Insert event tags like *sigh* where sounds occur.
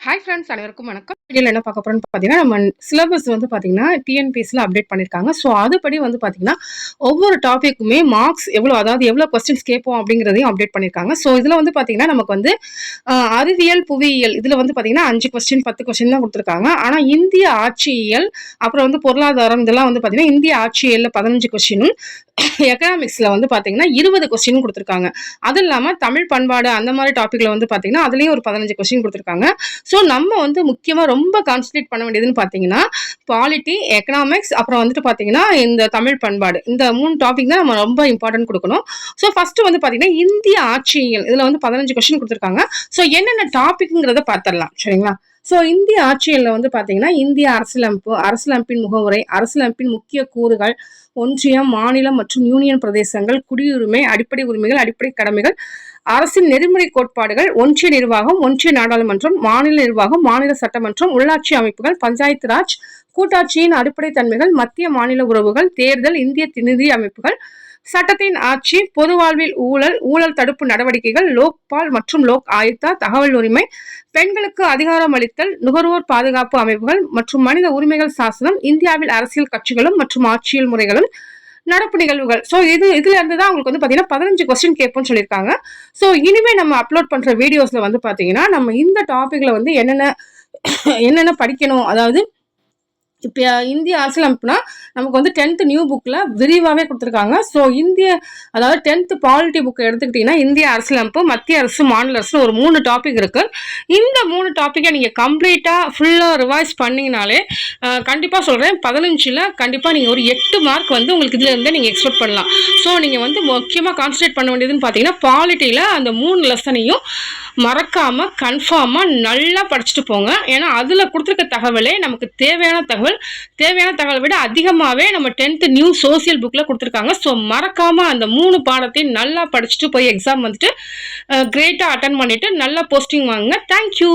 Hi friends அனைவருக்கும் வணக்கம். வீடியோவில் என்ன பார்க்க போகிறோம்னு பார்த்தீங்கன்னா நம்ம சிலபஸ் வந்து பார்த்தீங்கன்னா டிஎன்பிஎஸ்சியில் அப்டேட் பண்ணியிருக்காங்க ஸோ அதுபடி வந்து பார்த்தீங்கன்னா ஒவ்வொரு டாப்பிக்குமே மார்க்ஸ் எவ்வளோ அதாவது எவ்வளோ கொஸ்டின்ஸ் கேட்போம் அப்படிங்கிறதையும் அப்டேட் பண்ணியிருக்காங்க ஸோ இதில் வந்து பார்த்தீங்கன்னா நமக்கு வந்து அறிவியல் புவியியல் இதில் வந்து பார்த்தீங்கன்னா அஞ்சு கொஸ்டின் பத்து கொஸ்டின் தான் கொடுத்துருக்காங்க. ஆனால் இந்திய ஆட்சியியல் அப்புறம் வந்து பொருளாதாரம் இதெல்லாம் வந்து பார்த்தீங்கன்னா இந்திய ஆட்சியியலில் பதினஞ்சு கொஸ்டினும் எக்கனாமிக்ஸில் வந்து பார்த்தீங்கன்னா இருபது கொஸ்டின் கொடுத்துருக்காங்க. அது இல்லாமல் தமிழ் பண்பாடு அந்த மாதிரி டாப்பிக்கில் வந்து பார்த்தீங்கன்னா அதுலேயும் ஒரு பதினஞ்சு கொஸ்டின் கொடுத்துருக்காங்க. ஸோ நம்ம வந்து முக்கியமாக ரொம்ப கான்சன்ட்ரேட் பண்ண வேண்டியதுன்னு பார்த்தீங்கன்னா பாலிட்டி எக்கனாமிக்ஸ் அப்புறம் வந்துட்டு பார்த்தீங்கன்னா இந்த தமிழ் பண்பாடு. இந்த மூணு டாபிக் தான் நம்ம ரொம்ப இம்பார்ட்டன்ட் கொடுக்கணும். ஸோ ஃபஸ்ட்டு வந்து பார்த்தீங்கன்னா இந்திய ஆட்சியியல். இதில் வந்து பதினஞ்சு கொஸ்டின் கொடுத்துருக்காங்க. ஸோ என்னென்ன டாபிக்ங்கிறத பார்த்துடலாம் சரிங்களா? ஸோ இந்திய ஆட்சியில் வந்து பார்த்தீங்கன்னா இந்திய அரசியலமைப்பு அரசியலமைப்பின் முகவுரை அரசியலமைப்பின் முக்கிய கூறுகள் ஒன்றியம் மாநிலம் மற்றும் யூனியன் பிரதேசங்கள் குடியுரிமை அடிப்படை உரிமைகள் அடிப்படை கடமைகள் அரசின் நெறிமுறை கோட்பாடுகள் ஒன்றிய நிர்வாகம் ஒன்றிய நாடாளுமன்றம் மாநில நிர்வாகம் மாநில சட்டமன்றம் உள்ளாட்சி அமைப்புகள் பஞ்சாயத்து ராஜ் கூட்டாட்சியின் அடிப்படை தன்மைகள் மத்திய மாநில உறவுகள் தேர்தல் இந்திய நிதி அமைப்புகள் சட்டத்தின் ஆட்சி பொது வாழ்வில் ஊழல் ஊழல் தடுப்பு நடவடிக்கைகள் லோக்பால் மற்றும் லோக் ஆயுக்தா தகவல் உரிமை பெண்களுக்கு அதிகாரம் அளித்தல் நுகர்வோர் பாதுகாப்பு அமைப்புகள் மற்றும் மனித உரிமைகள் சாசனம் இந்தியாவில் அரசியல் கட்சிகளும் மற்றும் ஆட்சியல் முறைகளும் நடப்பு நிகழ்வுகள். ஸோ இது இதுல இருந்து தான் உங்களுக்கு வந்து பார்த்தீங்கன்னா பதினஞ்சு கொஸ்டின் கேட்போம்னு சொல்லியிருக்காங்க. ஸோ இனிமே நம்ம அப்லோட் பண்ற வீடியோஸ்ல வந்து பார்த்தீங்கன்னா நம்ம இந்த டாபிக்ல வந்து என்னென்ன *coughs* என்னென்ன படிக்கணும் அதாவது இப்போ இந்திய அரசியலமைப்புனா நமக்கு வந்து டென்த்து நியூ புக்கில் விரிவாகவே கொடுத்துருக்காங்க. ஸோ இந்திய அதாவது டென்த்து பாலிட்டி புக்கை எடுத்துக்கிட்டிங்கன்னா இந்திய அரசியலமைப்பு மத்திய அரசு மாநில அரசு ஒரு மூணு டாபிக் இருக்குது இந்த மூணு டாப்பிக்கை நீங்கள் கம்ப்ளீட்டாக ஃபுல்லாக ரிவைஸ் பண்ணிங்கனாலே கண்டிப்பாக சொல்கிறேன் பதினஞ்சில் கண்டிப்பாக நீங்கள் ஒரு எட்டு மார்க் வந்து உங்களுக்கு இதில் இருந்தே நீங்கள் எக்ஸ்பெக்ட் பண்ணலாம். ஸோ நீங்கள் வந்து முக்கியமாக கான்சன்ட்ரேட் பண்ண வேண்டியதுன்னு பார்த்தீங்கன்னா பாலிட்டியில் அந்த மூணு லெசனையும் மறக்காமல் கன்ஃபார்மாக நல்லா படிச்சுட்டு போங்க. ஏன்னா அதில் கொடுத்துருக்க தகவலே நமக்கு தேவையான தகவல். தேவையான தகவலை விட அதிகமாகவே நம்ம டென்த்து நியூ சோசியல் புக்கில் கொடுத்துருக்காங்க. ஸோ மறக்காமல் அந்த மூணு பாடத்தையும் நல்லா படிச்சுட்டு போய் எக்ஸாம் வந்துட்டு கிரேட்டாக அட்டன் பண்ணிவிட்டு நல்லா போஸ்டிங் வாங்குங்க. தேங்க்யூ